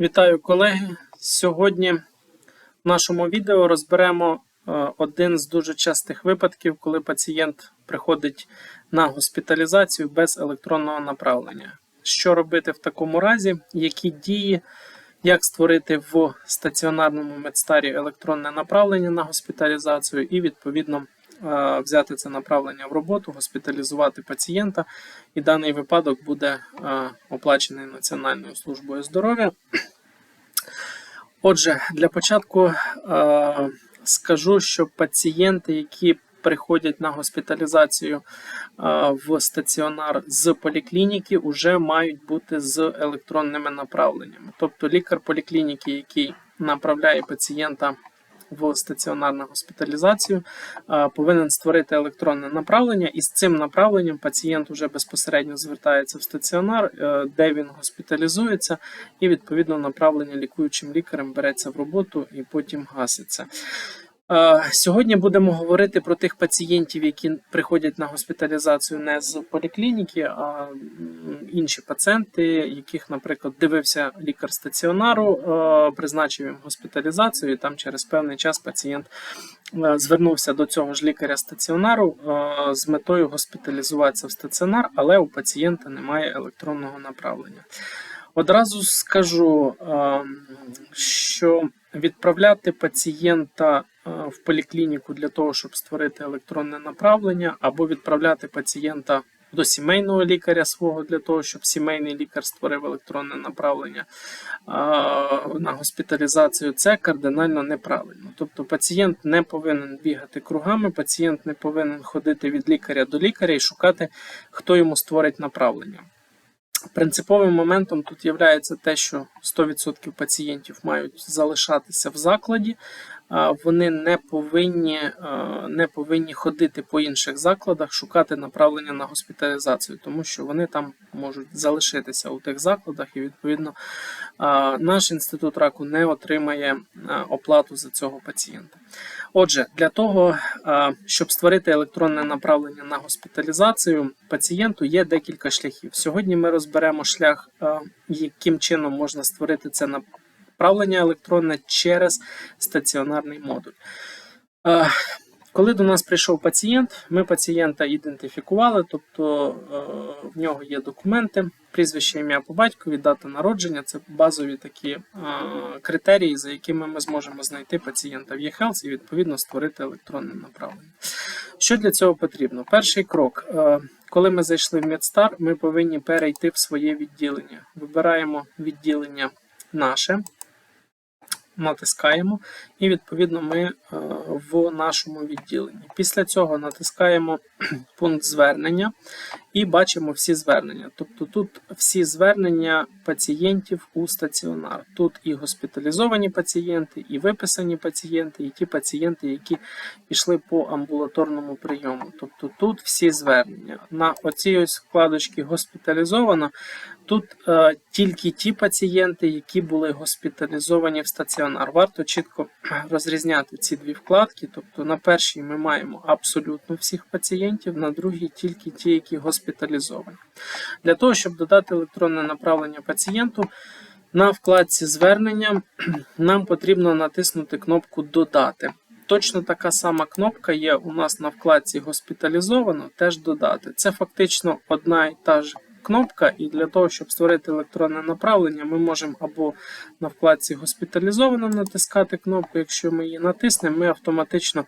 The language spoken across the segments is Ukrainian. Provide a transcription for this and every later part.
Вітаю колеги! Сьогодні в нашому відео розберемо е, один з дуже частих випадків, коли пацієнт приходить на госпіталізацію без електронного направлення. Що робити в такому разі, які дії, як створити в стаціонарному медстарі електронне направлення на госпіталізацію і, відповідно, е, взяти це направлення в роботу, госпіталізувати пацієнта, і даний випадок буде е, оплачений Національною службою здоров'я. Отже, для початку е, скажу, що пацієнти, які приходять на госпіталізацію е, в стаціонар з поліклініки, вже мають бути з електронними направленнями. Тобто лікар поліклініки, який направляє пацієнта в стаціонарну госпіталізацію, повинен створити електронне направлення, і з цим направленням пацієнт вже безпосередньо звертається в стаціонар, е, де він госпіталізується, і відповідно направлення лікуючим лікарем береться в роботу і потім гаситься. Е, Сьогодні будемо говорити про тих пацієнтів, які приходять на госпіталізацію не з поліклініки, а інші пацієнти, яких, наприклад, дивився лікар стаціонару, е, призначив їм госпіталізацію, і там через певний час пацієнт е, звернувся до цього ж лікаря стаціонару з метою госпіталізуватися в стаціонар, але у пацієнта немає електронного направлення. Одразу скажу, е, що відправляти пацієнта в поліклініку для того, щоб створити електронне направлення, або відправляти пацієнта до сімейного лікаря свого для того, щоб сімейний лікар створив електронне направлення е, на госпіталізацію, це кардинально неправильно. Тобто пацієнт не повинен бігати кругами, пацієнт не повинен ходити від лікаря до лікаря і шукати, хто йому створить направлення. Принциповим моментом тут є те, що 100% пацієнтів мають залишатися в закладі, вони не повинні, не повинні ходити по інших закладах, шукати направлення на госпіталізацію, тому що вони там можуть залишитися у тих закладах, і відповідно наш інститут раку не отримає оплату за цього пацієнта. Отже, для того, щоб створити електронне направлення на госпіталізацію пацієнту, є декілька шляхів. Сьогодні ми розберемо шлях, яким чином можна створити це направлення електронне через стаціонарний модуль. Коли до нас прийшов пацієнт, ми пацієнта ідентифікували, тобто е, в нього є документи, прізвище, ім'я по батькові, дата народження це базові такі е, критерії, за якими ми зможемо знайти пацієнта в eHealth і відповідно створити електронне направлення. Що для цього потрібно? Перший крок. Е, коли ми зайшли в Медстар, ми повинні перейти в своє відділення. Вибираємо відділення наше натискаємо, і відповідно ми е, в нашому відділенні. Після цього натискаємо пункт звернення і бачимо всі звернення. Тобто тут всі звернення пацієнтів у стаціонар. Тут і госпіталізовані пацієнти, і виписані пацієнти, і ті пацієнти, які пішли по амбулаторному прийому. Тобто тут всі звернення. На оцій ось вкладочці госпіталізовано. Тут е, тільки ті пацієнти, які були госпіталізовані в стаціонар. Варто чітко розрізняти ці дві вкладки. Тобто на першій ми маємо абсолютно всіх пацієнтів, на другій тільки ті, які госпіталізовані. Для того, щоб додати електронне направлення пацієнту, на вкладці звернення нам потрібно натиснути кнопку Додати. Точно така сама кнопка є у нас на вкладці Госпіталізовано, теж додати. Це фактично одна і та ж кнопка, і для того, щоб створити електронне направлення, ми можемо або на вкладці Госпіталізовано натискати кнопку. Якщо ми її натиснемо, ми автоматично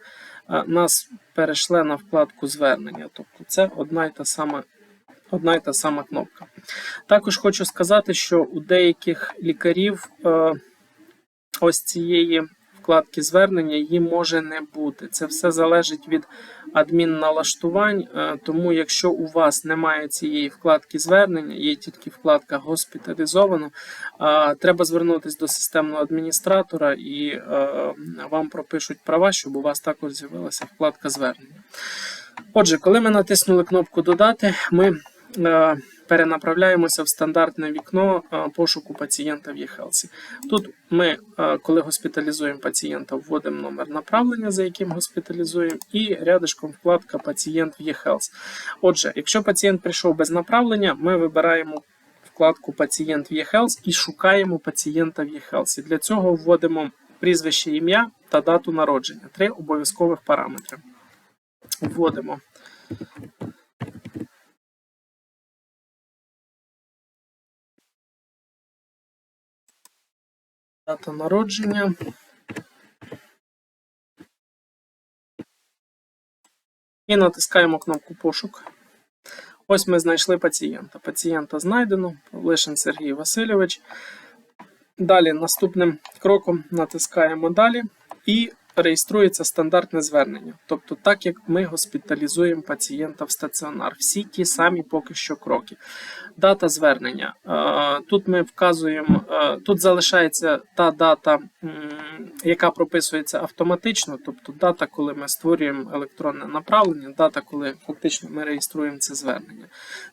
нас перейшле на вкладку звернення. Тобто це одна і та сама. Одна і та сама кнопка. Також хочу сказати, що у деяких лікарів е, ось цієї вкладки звернення її може не бути. Це все залежить від адмінналаштувань. е, Тому, якщо у вас немає цієї вкладки звернення, є тільки вкладка госпіталізовано, е, треба звернутися до системного адміністратора і е, вам пропишуть права, щоб у вас також з'явилася вкладка звернення. Отже, коли ми натиснули кнопку Додати, ми перенаправляємося в стандартне вікно е, пошуку пацієнта в eHealth. Тут ми, е, коли госпіталізуємо пацієнта, вводимо номер направлення, за яким госпіталізуємо, і рядишком вкладка Пацієнт в eHealth. Отже, якщо пацієнт прийшов без направлення, ми вибираємо вкладку Пацієнт в eHealth і шукаємо пацієнта в eHealth. Для цього вводимо прізвище, ім'я та дату народження. Три обов'язкових параметри. Вводимо. Дата народження. І натискаємо кнопку пошук. Ось ми знайшли пацієнта. Пацієнта знайдено, Павлишин Сергій Васильович. Далі наступним кроком натискаємо далі і реєструється стандартне звернення. Тобто, так як ми госпіталізуємо пацієнта в стаціонар, всі ті самі поки що кроки. Дата звернення. Е, Тут ми вказуємо, е, тут залишається та дата, яка прописується автоматично, тобто дата, коли ми створюємо електронне направлення, дата, коли фактично ми реєструємо це звернення.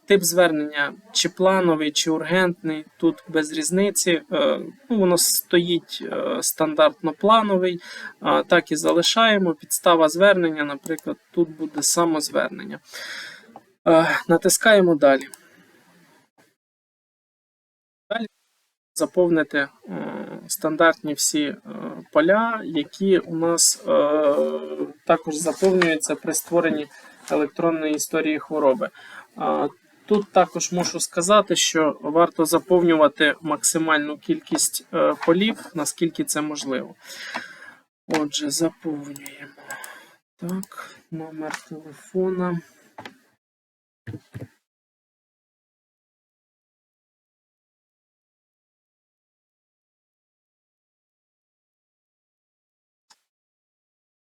Тип звернення чи плановий, чи ургентний, тут без різниці. Е, Ну, воно стоїть стандартно плановий, так і залишаємо. Підстава звернення, наприклад, тут буде самозвернення. Е, Натискаємо далі. Далі заповнити е, стандартні всі е, поля, які у нас також заповнюються при створенні електронної історії хвороби. Тут також мушу сказати, що варто заповнювати максимальну кількість полів, наскільки це можливо. Отже, заповнюємо. Так, номер телефона.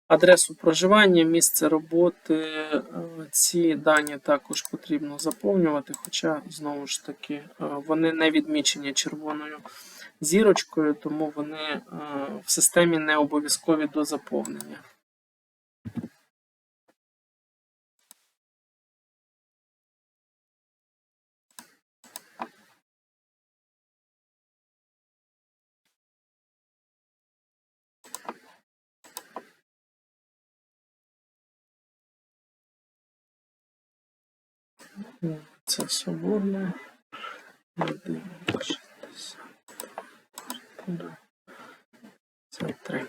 Адресу проживання, місце роботи, е, ці дані також потрібно заповнювати, хоча, знову ж таки, е, вони не відмічені червоною зірочкою, тому вони е, в системі не обов'язкові до заповнення. Це соборне. Це.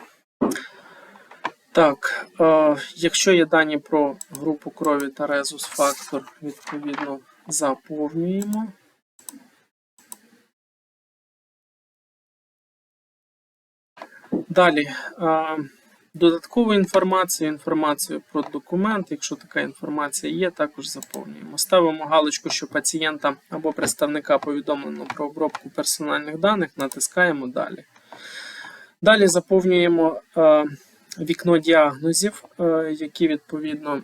Так, е, якщо є дані про групу крові та резус фактор, відповідно заповнюємо. Далі. Е, Додаткову інформацію, інформацію про документ, якщо така інформація є, також заповнюємо. Ставимо галочку, що пацієнта або представника повідомлено про обробку персональних даних, натискаємо далі. Далі заповнюємо е, вікно діагнозів, е, які відповідно,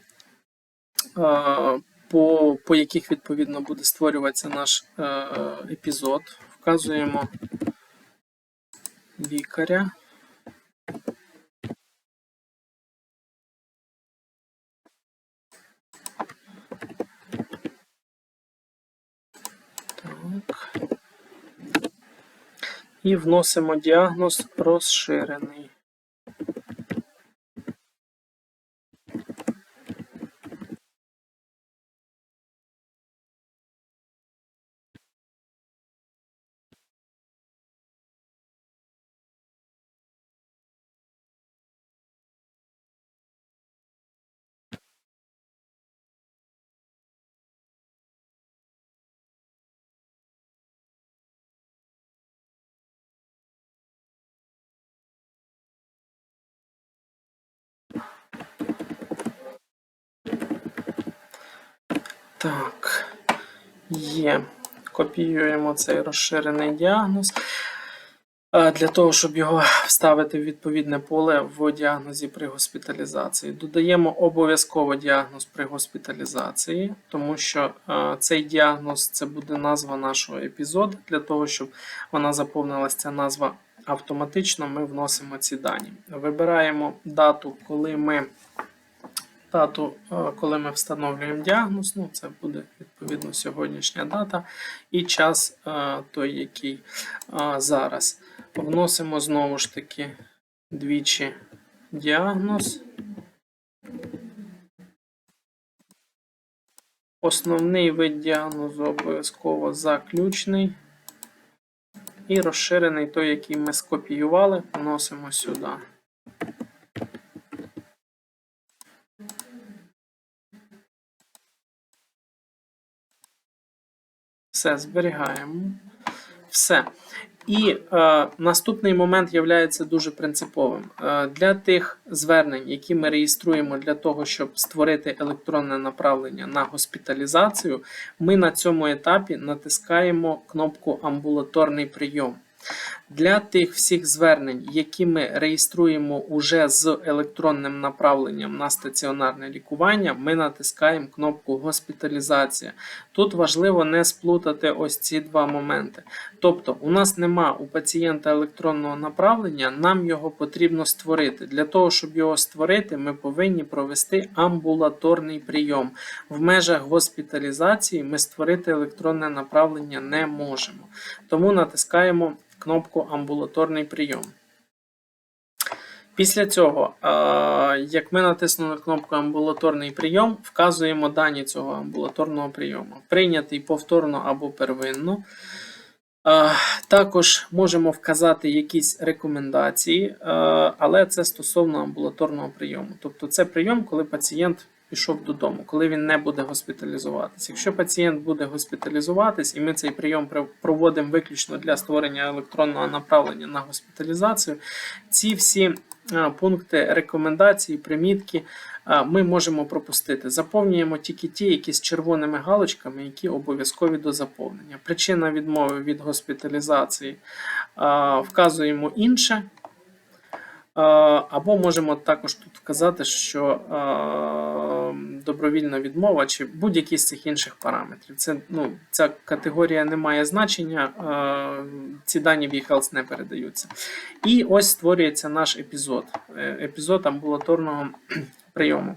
е, по, по яких відповідно буде створюватися наш епізод. Вказуємо лікаря. І вносимо діагноз розширений. Так, є. Копіюємо цей розширений діагноз. Для того, щоб його вставити в відповідне поле в діагнозі при госпіталізації. Додаємо обов'язково діагноз при госпіталізації, тому що цей діагноз це буде назва нашого епізоду. Для того, щоб вона заповнилася ця назва автоматично, ми вносимо ці дані. Вибираємо дату, коли ми дату, е, коли ми встановлюємо діагноз, ну це буде відповідно сьогоднішня дата, і час е, той, який е, зараз. Вносимо знову ж таки двічі діагноз. Основний вид діагнозу обов'язково заключний. І розширений той, який ми скопіювали, вносимо сюди. Все, зберігаємо. Все. І е, наступний момент є дуже принциповим. Е, для тих звернень, які ми реєструємо для того, щоб створити електронне направлення на госпіталізацію, ми на цьому етапі натискаємо кнопку Амбулаторний прийом. Для тих всіх звернень, які ми реєструємо уже з електронним направленням на стаціонарне лікування, ми натискаємо кнопку Госпіталізація. Тут важливо не сплутати ось ці два моменти. Тобто, у нас нема у пацієнта електронного направлення, нам його потрібно створити. Для того, щоб його створити, ми повинні провести амбулаторний прийом. В межах госпіталізації ми створити електронне направлення не можемо. Тому натискаємо кнопку Амбулаторний прийом. Після цього, як ми натиснули кнопку Амбулаторний прийом, вказуємо дані цього амбулаторного прийому. Прийнятий повторно або первинно. Також можемо вказати якісь рекомендації, але це стосовно амбулаторного прийому. Тобто це прийом, коли пацієнт пішов додому, коли він не буде госпіталізуватись. Якщо пацієнт буде госпіталізуватись, і ми цей прийом проводимо виключно для створення електронного направлення на госпіталізацію, ці всі пункти рекомендації, примітки ми можемо пропустити. Заповнюємо тільки ті, які з червоними галочками, які обов'язкові до заповнення. Причина відмови від госпіталізації вказуємо інше. Або можемо також тут вказати, що добровільна відмова чи будь-які з цих інших параметрів. Це, ну, Ця категорія не має значення, ці дані в eHealth не передаються. І ось створюється наш епізод, е, епізод амбулаторного прийому.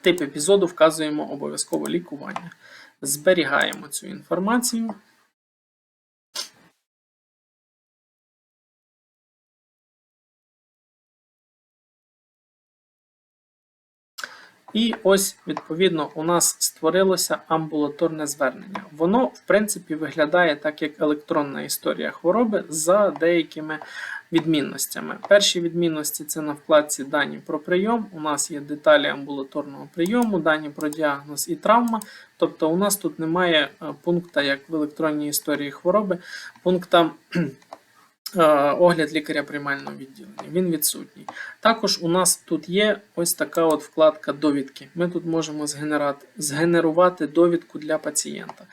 Тип епізоду вказуємо обов'язково лікування. Зберігаємо цю інформацію. І ось, відповідно, у нас створилося амбулаторне звернення. Воно, в принципі, виглядає так, як електронна історія хвороби за деякими відмінностями. Перші відмінності це на вкладці Дані про прийом. У нас є деталі амбулаторного прийому, дані про діагноз і травма. Тобто, у нас тут немає е, пункта, як в електронній історії хвороби, пункта огляд лікаря приймального відділення. Він відсутній. Також у нас тут є ось така от вкладка довідки. Ми тут можемо згенерувати довідку для пацієнта.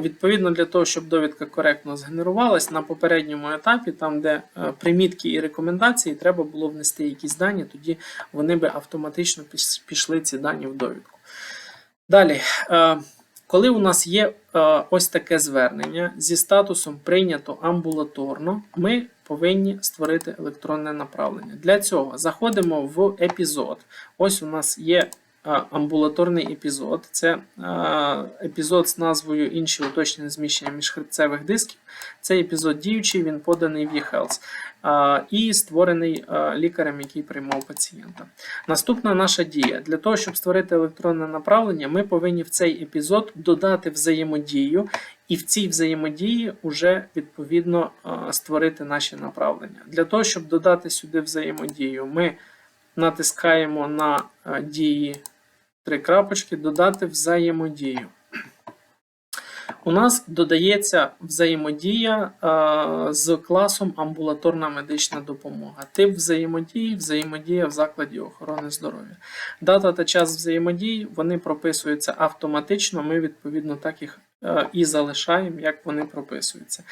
Відповідно, для того, щоб довідка коректно згенерувалась, на попередньому етапі, там, де е, примітки і рекомендації, треба було внести якісь дані, тоді вони би автоматично пішли ці дані в довідку. Далі. Коли у нас є е, ось таке звернення зі статусом прийнято амбулаторно, ми повинні створити електронне направлення. Для цього заходимо в епізод. Ось у нас є амбулаторний епізод. Це епізод з назвою Інші уточнені зміщення міжхребцевих дисків. Цей епізод діючий, він поданий в eHealth і створений лікарем, який приймав пацієнта. Наступна наша дія. Для того, щоб створити електронне направлення, ми повинні в цей епізод додати взаємодію. І в цій взаємодії вже відповідно створити наші направлення. Для того, щоб додати сюди взаємодію, ми натискаємо на дії три крапочки, додати взаємодію. У нас додається взаємодія е, з класом амбулаторна медична допомога. Тип взаємодії, взаємодія в закладі охорони здоров'я. Дата та час взаємодії вони прописуються автоматично, ми, відповідно, так їх е, і залишаємо, як вони прописуються.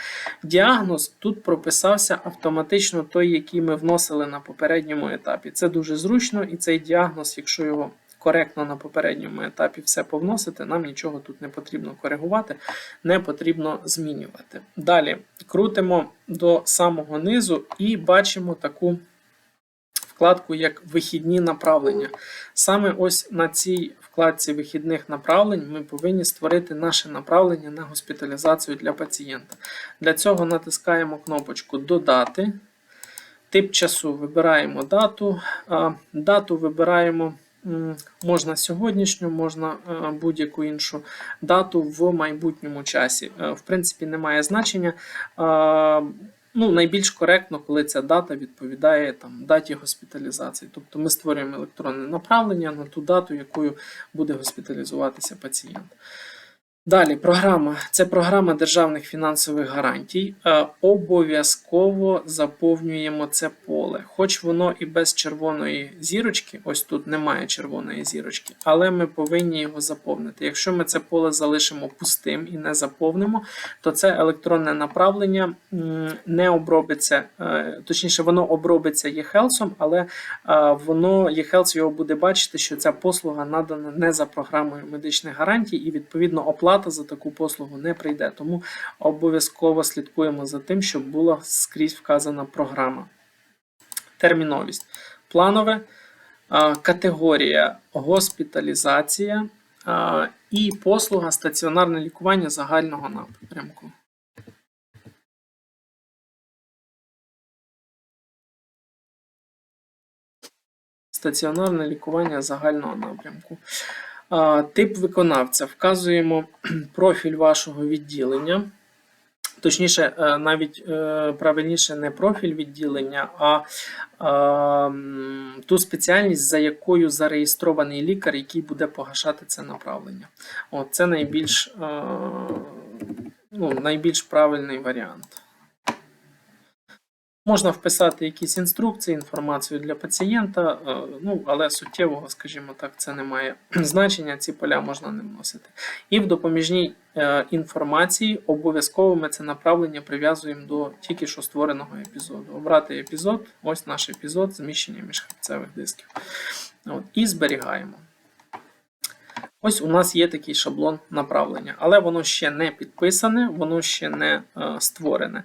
Діагноз тут прописався автоматично той, який ми вносили на попередньому етапі. Це дуже зручно, і цей діагноз, якщо його коректно на попередньому етапі все повносити, нам нічого тут не потрібно коригувати, не потрібно змінювати. Далі крутимо до самого низу і бачимо таку вкладку, як вихідні направлення. Саме ось на цій вкладці вихідних направлень ми повинні створити наше направлення на госпіталізацію для пацієнта. Для цього натискаємо кнопочку Додати. Тип часу вибираємо дату. Дату вибираємо можна сьогоднішню, можна е, будь-яку іншу дату в майбутньому часі. Е, В принципі, немає значення. Е, Ну, найбільш коректно, коли ця дата відповідає там, даті госпіталізації. Тобто ми створюємо електронне направлення на ту дату, якою буде госпіталізуватися пацієнт. Далі, програма. Це програма державних фінансових гарантій. Е, обов'язково заповнюємо це поле. Хоч воно і без червоної зірочки, ось тут немає червоної зірочки, але ми повинні його заповнити. Якщо ми це поле залишимо пустим і не заповнимо, то це електронне направлення не обробиться, е, точніше, воно обробиться eHealth, але е, воно eHealth його буде бачити, що ця послуга надана не за програмою медичних гарантій, і відповідно оплата за таку послугу не прийде. Тому обов'язково слідкуємо за тим, щоб була скрізь вказана програма. Терміновість. Планове, категорія госпіталізація і послуга стаціонарне лікування загального напрямку. Стаціонарне лікування загального напрямку. Тип виконавця. Вказуємо профіль вашого відділення. Точніше, е, навіть е, правильніше не профіль відділення, а а, ту спеціальність, за якою зареєстрований лікар, який буде погашати це направлення. От, це найбільш, е, ну, найбільш правильний варіант. Можна вписати якісь інструкції, інформацію для пацієнта, е, ну, але суттєвого, скажімо так, це не має значення, ці поля можна не вносити. І в допоміжній е, інформації обов'язково ми це направлення прив'язуємо до тільки що створеного епізоду. Обрати епізод, ось наш епізод, зміщення міжхребцевих дисків. От, і зберігаємо. Ось у нас є такий шаблон направлення, але воно ще не підписане, воно ще не е, створене.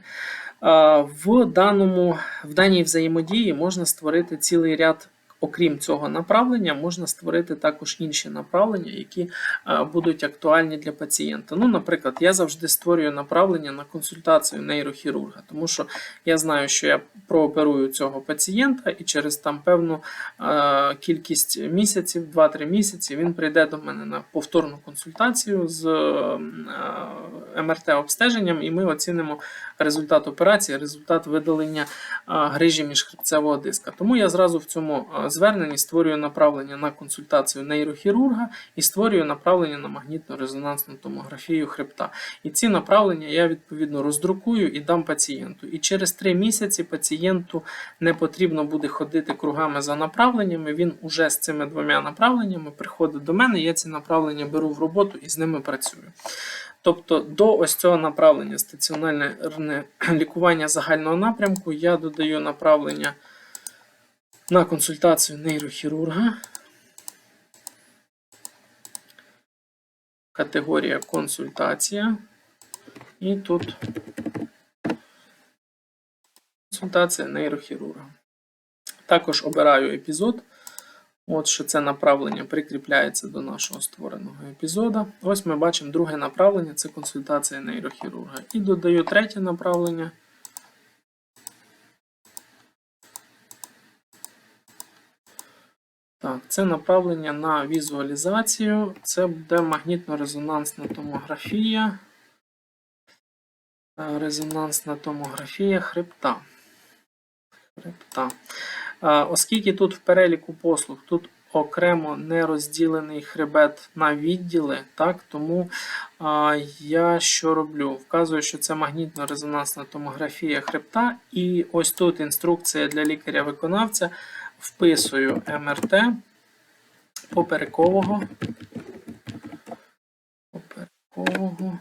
В даному, в даній взаємодії можна створити цілий ряд, окрім цього направлення, можна створити також інші направлення, які е, будуть актуальні для пацієнта. Ну, наприклад, я завжди створюю направлення на консультацію нейрохірурга, тому що я знаю, що я прооперую цього пацієнта, і через там певну е, кількість місяців, 2-3 місяці, він прийде до мене на повторну консультацію з е, МРТ-обстеженням, і ми оцінимо результат операції, результат видалення грижі міжхребцевого диска. Тому я зразу в цьому зверненні створюю направлення на консультацію нейрохірурга і створюю направлення на магнітно-резонансну томографію хребта. І ці направлення я відповідно роздрукую і дам пацієнту. І через 3 місяці пацієнту не потрібно буде ходити кругами за направленнями. Він уже з цими двома направленнями приходить до мене, я ці направлення беру в роботу і з ними працюю. Тобто до ось цього направлення стаціонарне лікування загального напрямку я додаю направлення на консультацію нейрохірурга. Категорія консультація. І тут консультація нейрохірурга. Також обираю епізод. От що це направлення прикріпляється до нашого створеного епізода. Ось ми бачимо друге направлення це консультація нейрохірурга. І додаю третє направлення. Так, це направлення на візуалізацію. Це буде магнітно-резонансна томографія. Е, Резонансна томографія хребта. Хребта. Е, Оскільки тут в переліку послуг тут окремо не розділений хребет на відділи, так, тому а, я що роблю? Вказую, що це магнітно-резонансна томографія хребта, і ось тут інструкція для лікаря-виконавця. Вписую МРТ поперекового. Поперекового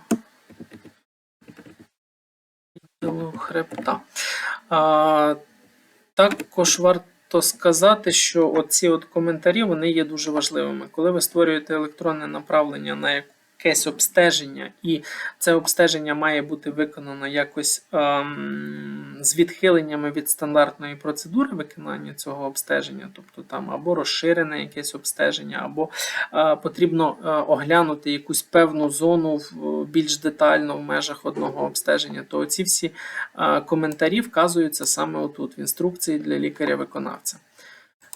хребта. А, також варто сказати, що оці от коментарі вони є дуже важливими. Коли ви створюєте електронне направлення на якесь обстеження, і це обстеження має бути виконано якось ем, з відхиленнями від стандартної процедури виконання цього обстеження, тобто там або розширене якесь обстеження, або е, потрібно е, оглянути якусь певну зону в, більш детально в межах одного обстеження, то ці всі е, коментарі вказуються саме отут, в інструкції для лікаря-виконавця.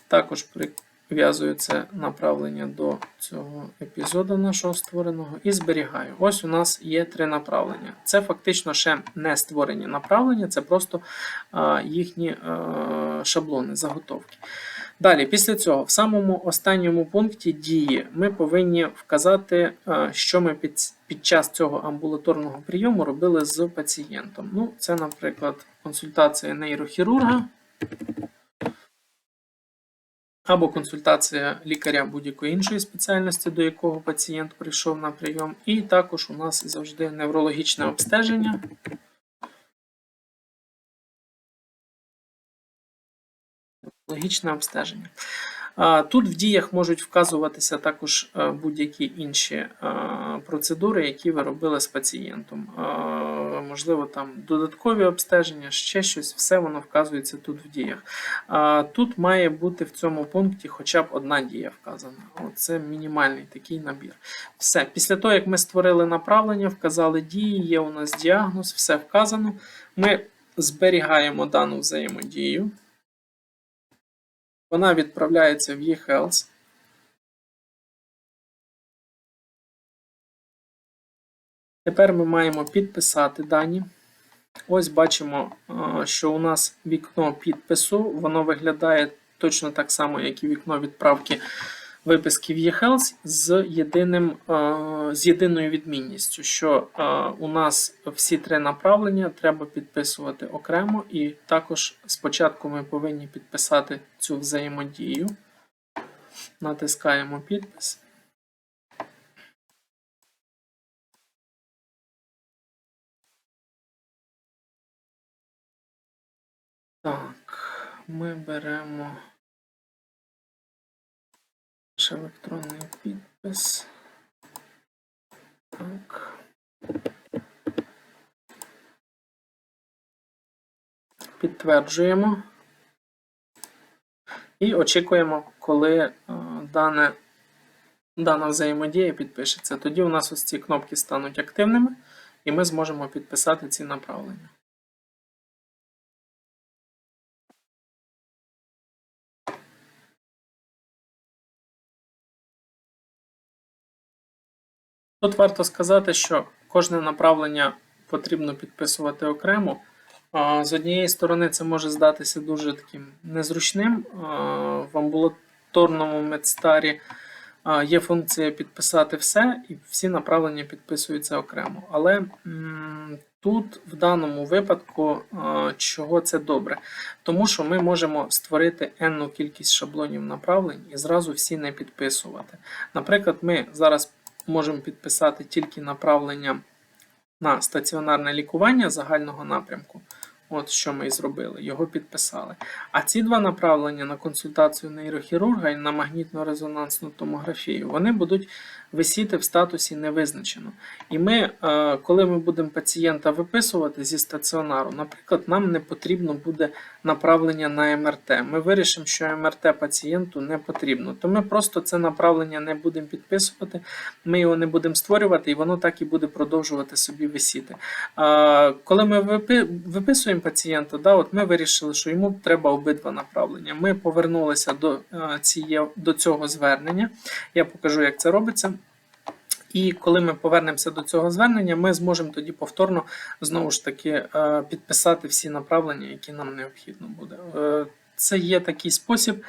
Також при В'язую направлення до цього епізоду нашого створеного і зберігаю. Ось у нас є три направлення. Це фактично ще не створені направлення, це просто їхні а, шаблони, заготовки. Далі, після цього, в самому останньому пункті дії ми повинні вказати, що ми під, під час цього амбулаторного прийому робили з пацієнтом. Ну, Це, наприклад, консультація нейрохірурга або консультація лікаря будь-якої іншої спеціальності, до якого пацієнт прийшов на прийом. І також у нас завжди неврологічне обстеження. Логічне обстеження. Тут в діях можуть вказуватися також е, будь-які інші е, процедури, які ви робили з пацієнтом. Е, Можливо, там додаткові обстеження, ще щось, все воно вказується тут в діях. Тут має бути в цьому пункті хоча б одна дія вказана. Це мінімальний такий набір. Все. Після того, як ми створили направлення, вказали дії, є у нас діагноз, все вказано. Ми зберігаємо дану взаємодію. Вона відправляється в eHealth. Тепер ми маємо підписати дані. Ось бачимо, що у нас вікно підпису, воно виглядає точно так само, як і вікно відправки виписки в eHealth з єдиним, з єдиною відмінністю, що у нас всі три направлення треба підписувати окремо, і також спочатку ми повинні підписати цю взаємодію. Натискаємо підпис. Так, ми беремо наш електронний підпис. Так. Підтверджуємо і очікуємо, коли е, дане, дана взаємодія підпишеться. Тоді у нас ось ці кнопки стануть активними, і ми зможемо підписати ці направлення. Тут варто сказати, що кожне направлення потрібно підписувати окремо. З однієї сторони, це може здатися дуже таким незручним. В амбулаторному медстарі є функція підписати все, і всі направлення підписуються окремо. Але тут, в даному випадку, чого це добре? Тому що ми можемо створити енну кількість шаблонів направлень і зразу всі не підписувати. Наприклад, ми зараз можемо підписати тільки направлення на стаціонарне лікування загального напрямку. От що ми і зробили, його підписали. А ці два направлення на консультацію нейрохірурга і на магнітно-резонансну томографію, вони будуть висіти в статусі невизначено. І ми, е, коли ми будемо пацієнта виписувати зі стаціонару, наприклад, нам не потрібно буде направлення на МРТ. Ми вирішимо, що МРТ пацієнту не потрібно. То ми просто це направлення не будемо підписувати, ми його не будемо створювати, і воно так і буде продовжувати собі висіти. Коли ми виписуємо пацієнта, да, от ми вирішили, що йому треба обидва направлення. Ми повернулися до, е, ціє, до цього звернення. Я покажу, як це робиться. І коли ми повернемося до цього звернення, ми зможемо тоді повторно знову ж таки е, підписати всі направлення, які нам необхідно буде. Е, це є такий спосіб,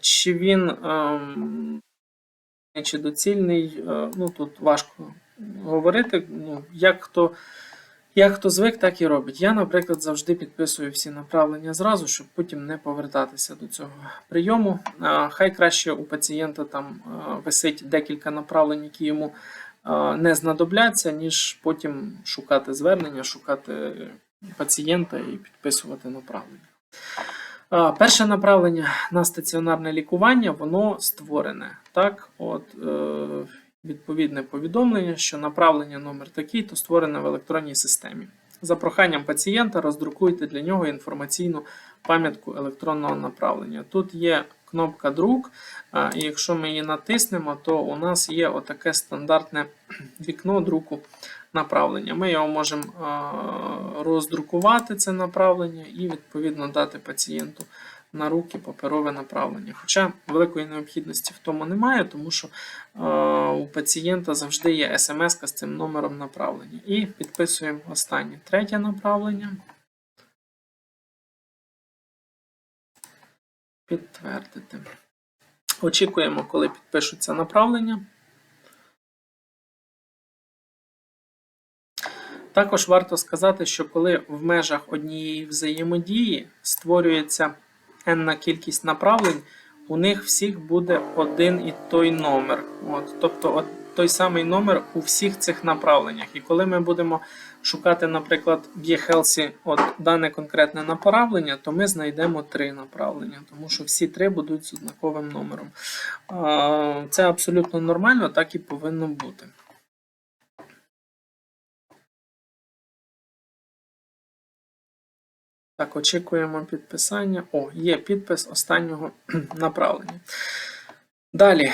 чи він ем, чи доцільний, е, ну тут важко говорити. Ну, Як хто як хто звик, так і робить. Я, наприклад, завжди підписую всі направлення зразу, щоб потім не повертатися до цього прийому. Хай краще у пацієнта там висить декілька направлень, які йому не знадобляться, ніж потім шукати звернення, шукати пацієнта і підписувати направлення. Перше направлення на стаціонарне лікування, воно створене. Так, от, е, відповідне повідомлення, що направлення номер такий, то створене в електронній системі. За проханням пацієнта роздрукуйте для нього інформаційну пам'ятку електронного направлення. Тут є кнопка друк, і якщо ми її натиснемо, то у нас є отаке стандартне вікно друку направлення. Ми його можемо роздрукувати, це направлення, і відповідно дати пацієнту на руки паперове направлення. Хоча великої необхідності в тому немає, тому що е, у пацієнта завжди є смс з цим номером направлення. І підписуємо останнє третє направлення. Підтвердити. Очікуємо, коли підпишуться направлення. Також варто сказати, що коли в межах однієї взаємодії створюється енна кількість направлень, у них всіх буде один і той номер. От, Тобто от той самий номер у всіх цих направленнях. І коли ми будемо шукати, наприклад, в eHealth от дане конкретне направлення, то ми знайдемо три направлення, тому що всі три будуть з однаковим номером. Це абсолютно нормально, так і повинно бути. Так, очікуємо підписання. О, є підпис останнього направлення. Далі.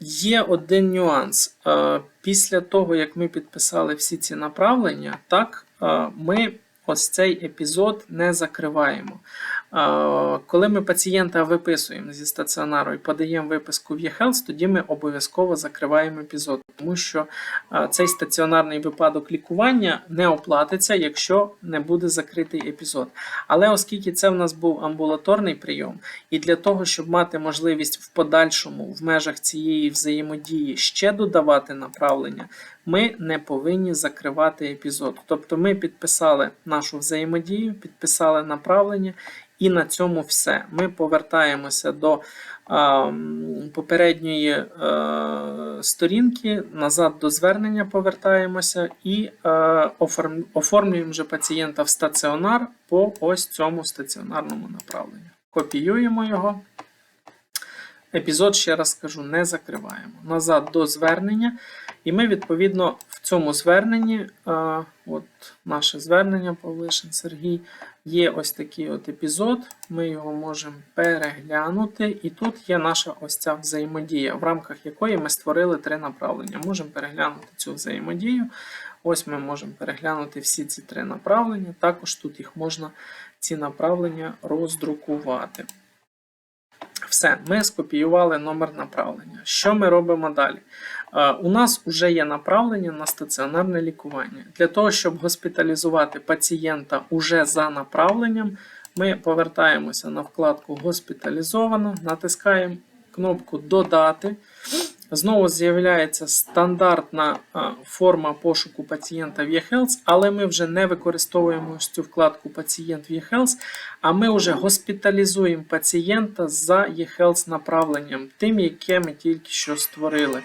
Є один нюанс. Після того, як ми підписали всі ці направлення, так, ми ось цей епізод не закриваємо. Коли ми пацієнта виписуємо зі стаціонару і подаємо виписку в eHealth, тоді ми обов'язково закриваємо епізод, тому що цей стаціонарний випадок лікування не оплатиться, якщо не буде закритий епізод. Але оскільки це в нас був амбулаторний прийом, і для того, щоб мати можливість в подальшому в межах цієї взаємодії ще додавати направлення, ми не повинні закривати епізод. Тобто ми підписали нашу взаємодію, підписали направлення. І на цьому все. Ми повертаємося до а, попередньої е, сторінки, назад до звернення повертаємося і е, оформ, оформлюємо вже пацієнта в стаціонар по ось цьому стаціонарному направленню. Копіюємо його. Епізод, ще раз скажу, не закриваємо. Назад до звернення. І ми, відповідно, в цьому зверненні, а, от наше звернення, Павлишин Сергій, є ось такий от епізод. Ми його можемо переглянути. І тут є наша ось ця взаємодія, в рамках якої ми створили три направлення. Можемо переглянути цю взаємодію. Ось ми можемо переглянути всі ці три направлення. Також тут їх можна, ці направлення, роздрукувати. Все, ми скопіювали номер направлення. Що ми робимо далі? У нас вже є направлення на стаціонарне лікування. Для того, щоб госпіталізувати пацієнта уже за направленням, ми повертаємося на вкладку Госпіталізовано, натискаємо кнопку Додати. Знову з'являється стандартна форма пошуку пацієнта в eHealth, але ми вже не використовуємо цю вкладку Пацієнт в eHealth, а ми вже госпіталізуємо пацієнта за eHealth направленням, тим, яке ми тільки що створили.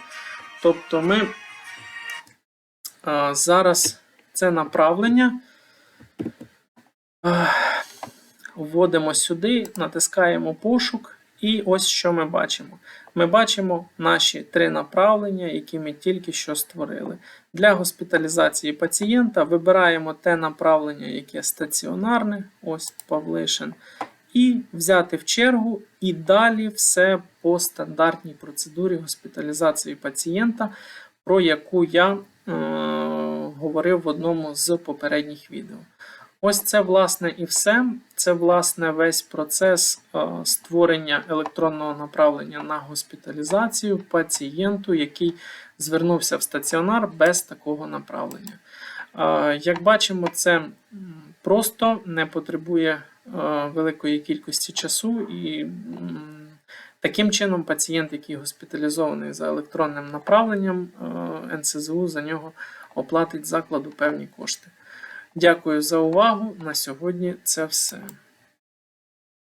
Тобто ми зараз це направлення вводимо сюди, натискаємо пошук, і ось що ми бачимо. Ми бачимо наші три направлення, які ми тільки що створили. Для госпіталізації пацієнта вибираємо те направлення, яке стаціонарне, ось Павлишин, і взяти в чергу, і далі все по стандартній процедурі госпіталізації пацієнта, про яку я е, говорив в одному з попередніх відео. Ось це, власне, і все. Це, власне, весь процес е, створення електронного направлення на госпіталізацію пацієнту, який звернувся в стаціонар без такого направлення. Е, як бачимо, це просто не потребує Е, великої кількості часу, і таким чином пацієнт, який госпіталізований за електронним направленням, НСЗУ за нього оплатить закладу певні кошти. Дякую за увагу. На сьогодні це все.